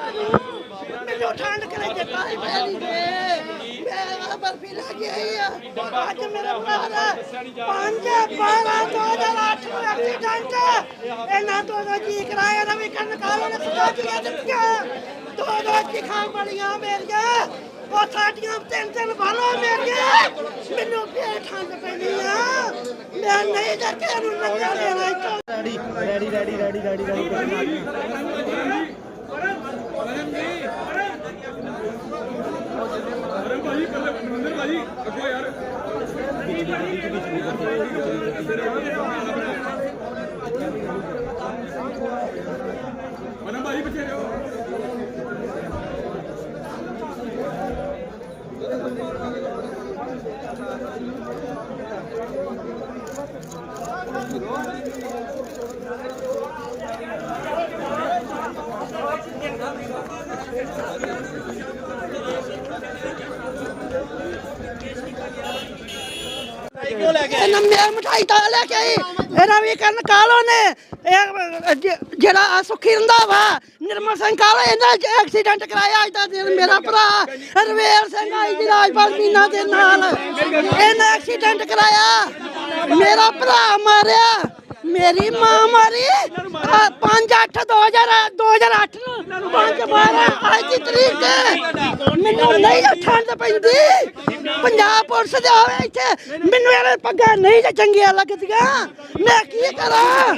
ਮੈਨੂੰ ਠੰਡ ਕਰੇ ਜੇ ਪਾਈ ਪੈਣੀ ਦੇ ਮੈਂ ਬਰਫੀ ਲੈ ਕੇ ਆਈ ਆ। ਅੱਜ ਮੇਰੇ ਭਰਾ ਦਾ 5 12 2008 ਨੂੰ ਐਕਸੀਡੈਂਟ ਇਹਨਾਂ ਤੋਂ ਦੋ ਜੀ ਕਰਾਇਆ ਨਾ ਵੀ ਕੰਨ ਕਾਲੇ ਨੇ ਸਟਾਚੀਆਂ ਦਿੱਤੀਆਂ ਦੋ ਦੋ ਚਿਖਾਂ ਬੜੀਆਂ ਮੇਰੀਆਂ। ਉਹ ਸਾਡੀਆਂ ਤਿੰਨ ਤਿੰਨ ਬਾਲਾਂ ਮੇਰੀਆਂ। ਮੈਨੂੰ ਫੇਰ ਠੰਡ ਪੈਣੀ ਆ। ਮੈਂ ਨਹੀਂ ਜਾ ਕੇ ਨੂੰ ਨੰਗਾ ਲੈਣਾ ਇੱਥੋਂ ਇਹਨਾਂ ਮੈਂ ਮਠਾਈ ਤਾਂ ਲੈ ਕੇ ਆਈ ਇਹਨਾਂ ਵੀ ਕਰਨ ਕਾਲੋ ਨੇ? ਇਹ ਜ- ਜਿਹੜਾ ਆਹ ਸੁੱਖੀ ਰੰਧਾਵਾ, ਨਿਰਮਲ ਸਿੰਘ ਕਾਲੋ ਇਹਨਾਂ ਐਕਸੀਡੈਂਟ ਕਰਾਇਆ ਅੱਜ ਦਾ ਦਿਨ, ਮੇਰਾ ਭਰਾ ਰਵੇਲ ਸਿੰਘ ਆਈ ਦੀ ਰਾਜਪਾਲ ਮੀਨਾ ਦੇ ਨਾਲ। ਇਹਨੇ ਐਕਸੀਡੈਂਟ ਕਰਾਇਆ। ਮੇਰਾ ਭਰਾ ਮਾਰਿਆ। ਮੇਰੀ ਮਾਂ ਮਾਰੀ। 5 8 2000 2008 ਨੂੰ। 5 12 ਅੱਜ ਦੀ ਤਰੀਕ ਤੇ ਮੈਨੂੰ ਨਹੀਂ ਠੰਡ ਪੈਂਦੀ। ਪੰਜਾਬ ਪੁਲਿਸ ਦੇ ਆਵੇ ਇੱਥੇ। ਮੈਨੂੰ ਇਹ ਪੱਗਾਂ ਨਹੀਂ ਜੇ ਚੰਗੀਆਂ ਲੱਗਦੀਆਂ। ਮੈਂ ਕੀ ਕਰਾਂ?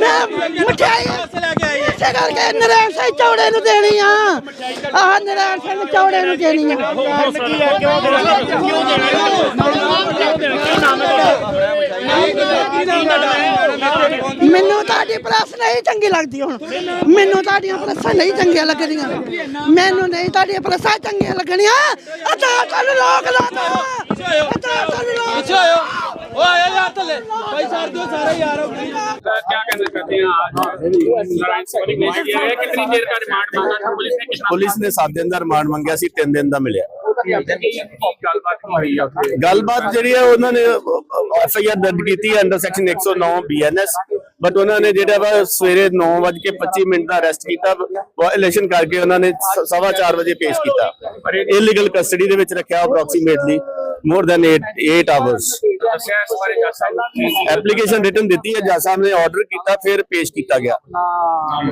ਮੈਂ ਮਠਿਆਈ ਇਸੇ ਕਰਕੇ ਨਰੈਣ ਸਿੰਘ ਚੌੜੇ ਨੂੰ ਦੇਣੀ ਆ। ਆਹ ਨਰੈਣ ਸਿੰਘ ਚੌੜੇ ਨੂੰ ਦੇਣੀ ਆ। ਤੁਹਾਡੀ ਪ੍ਰੈਸ ਨਹੀਂ ਚੰਗੀ ਲੱਗਦੀ ਹੁਣ ਮੈਨੂੰ ਤੁਹਾਡੀਆਂ ਪ੍ਰੈਸਾਂ ਨਹੀਂ ਚੰਗੀਆਂ ਲੱਗਦੀਆਂ ਮੈਨੂੰ ਨਹੀਂ ਤੁਹਾਡੀਆਂ ਪ੍ਰੈਸਾਂ ਚੰਗੀਆਂ ਲੱਗਣੀਆਂ ਅਦਾ ਤੁਹਾਨੂੰ ਲੋਕ ਲਾ ਦੋ ਅਦਾ ਤੁਹਾਨੂੰ ਲੋਕ ਪਿੱਛੇ ਆਇਓ ਓ ਆਇਆ ਯਾਰ ਥੱਲੇ ਭਾਈ ਛੱਡ ਦਿਓ ਸਾਰੇ ਯਾਰ क्या कहना चाहते हैं आज नारायण सवारी पेश किया गया कितनी देर का रिमांड मांगा था पुलिस ने कितना ਪੁਲਿਸ ਨੇ 7 ਦਿਨ ਦਾ ਰਿਮਾਂਡ ਮੰਗਿਆ ਸੀ 3 ਦਿਨ ਦਾ ਮਿਲਿਆ ਗੱਲਬਾਤ ਹੋਈ ਆ ਗੱਲਬਾਤ ਜਿਹੜੀ ਹੈ ਉਹਨਾਂ ਨੇ ਐਫ ਆਈ ਆਰ ਦਰਜ ਕੀਤੀ ਹੈ ਅੰਡਰ ਸੈਕਸ਼ਨ 109 ਬੀਐਨਐਸ ਬਟ ਉਹਨਾਂ ਨੇ ਜਿਹੜਾ ਵਾ ਸਵੇਰੇ 9:25 ਮਿੰਟ ਦਾ ਅਰੈਸਟ ਕੀਤਾ ਵਾਇਲੇਸ਼ਨ ਕਰਕੇ ਉਹਨਾਂ ਨੇ ਸ- ਸਵਾ 4 ਵਜੇ ਪੇਸ਼ ਕੀਤਾ। ਇਲੀਗਲ ਕਸਟਡੀ ਦੇ ਵਿੱਚ ਰੱਖਿਆ ਅਪਰੋਕਸੀਮੇਟਲੀ ਮੋਰ ਦੈਨ 8 8 ਆਵਰਸ ਦੱਸਿਆ ਇਸ ਬਾਰੇ ਜੱਜ ਸਾਹਿਬ ਨੇ ਐਪਲੀਕੇਸ਼ਨ ਰਿਟਨ ਦਿੱਤੀ ਹੈ ਜੱਜ ਸਾਹਿਬ ਨੇ ਆਰਡਰ ਕੀਤਾ ਫਿਰ ਪੇਸ਼ ਕੀਤਾ ਗਿਆ।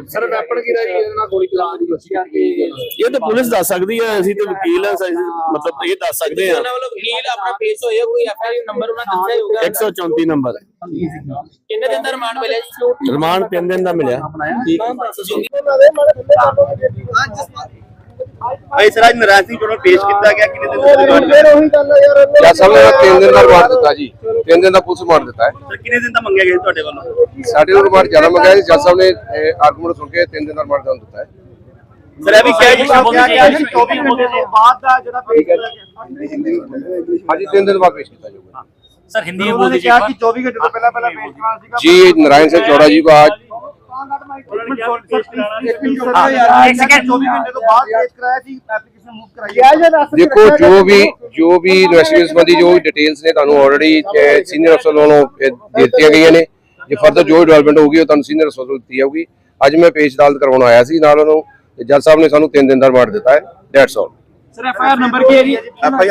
ਸਰ ਵੈਪਨ ਕਿਹਦਾ ਜੀ ਇਹਦੇ ਨਾਲ ਗੋਲੀ ਚਲਾਉਣ ਦੀ ਕੋਸ਼ਿਸ਼ ਕੀਤੀ ਇਹ ਤਾਂ ਪੁਲਿਸ ਦੱਸ ਸਕਦੀ ਹੈ ਅਸੀਂ ਤਾਂ ਵਕੀਲ ਹਾਂ ਅਸੀਂ ਮਤਲਬ ਇਹ ਦੱਸ ਸਕਦੇ ਹਾਂ। ਉਹਨਾਂ ਵੱਲੋਂ ਵਕੀਲ ਆਪਣਾ ਪੇਸ਼ ਹੋਏ ਕੋਈ ਐਫ ਆਈ ਨੰਬਰ ਉਹਨਾਂ ਦੱਸਿਆ ਹੀ ਹੋਊਗਾ 134 ਨੰਬਰ ਹੈ। ਕਿੰਨੇ ਦਿਨ ਦਾ ਰਿਮਾਂਡ ਮਿਲਿਆ ਜੀ? ਰਿਮਾਂਡ 3 ਦਿਨ ਦਾ ਮਿਲਿਆ। ਭਾਈ ਸਰ ਅੱਜ ਨਰਾਜ਼ ਸਿੰਘ ਕੋਲੋਂ ਪੇਸ਼ ਕੀਤਾ ਗਿਆ ਕਿੰਨੇ ਦਿਨ ਦਾ ਰਿਮਾਂਡ ਜੱਜ ਸਾਹਿਬ ਨੇ ਤਿੰਨ ਦਿਨ ਦਾ ਰਿਮਾਂਡ ਦਿੱਤਾ ਜੀ ਤਿੰਨ ਦਿਨ ਦਾ ਪੁਲਿਸ ਰਿਮਾਂਡ ਦਿੱਤਾ ਹੈ ਸਰ ਕਿੰਨੇ ਦਿਨ ਦਾ ਮੰਗਿਆ ਗਿਆ ਜੀ ਤੁਹਾਡੇ ਵੱਲੋਂ ਸਾਡੇ ਨੂੰ ਰਿਮਾਂਡ ਜ਼ਿਆਦਾ ਮੰਗਿਆ ਜੀ ਜੱਜ ਸਾਹਿਬ ਨੇ ਆਰਗੂਮੈਂਟ ਸੁਣ ਕੇ ਤਿੰਨ ਦਿਨ ਦਾ ਰਿਮਾਂਡ ਦਿੱਤਾ ਹੈ ਸਰ ਇਹ ਵੀ ਕਿਹਾ ਜੀ ਕਿਹਾ ਗਿਆ ਜੀ 24 ਘੰਟੇ ਤੋਂ ਬਾਅਦ ਦਾ ਜਿਹੜਾ ਪੇਸ਼ ਕੀਤਾ ਗਿਆ ਹਾਂਜੀ ਤਿੰਨ ਦਿਨ ਬਾਅਦ ਪੇਸ਼ ਕੀਤਾ ਜਾਊਗਾ ਸਰ ਹਿੰਦੀ में बोल दीजिए कि 24 घंटे तो पहला पहला पेश करना सीगा जी नारायण सिंह चौड़ा जी को आज ਦੇਖੋ ਜੋ ਵੀ ਜੋ ਵੀ ਇਨਵੈਸਟੀਗੇਸ਼ਨ ਸੰਬੰਧੀ ਜੋ ਵੀ ਡਿਟੇਲਸ ਨੇ ਤੁਹਾਨੂੰ ਆਲਰੇਡੀ ਸੀਨੀਅਰ ਅਫਸਰ ਵੱਲੋਂ ਦਿੱਤੀਆਂ ਗਈਆਂ ਨੇ ਜੇ ਫਰਦਰ ਜੋ ਡਿਵੈਲਪਮੈਂਟ ਹੋ ਗਈ ਉਹ ਤੁਹਾਨੂੰ ਸੀਨੀਅਰ ਅਫਸਰ ਵੱਲੋਂ ਦਿੱਤੀ ਜਾਊਗੀ। ਅੱਜ ਮੈਂ ਪੇਸ਼ ਅਦਾਲਤ ਕਰਾਉਣ ਆਇਆ ਸੀ ਨਾਲ ਉਹਨੂੰ ਜੱਜ ਸਾਹਿਬ ਨੇ ਸਾਨੂੰ 3 ਦਿਨ ਦਾ ਰਿਮਾਂਡ ਦਿੱਤਾ ਹੈ that's all sir F I number ਕੀ ਹੈ ਜੀ? F I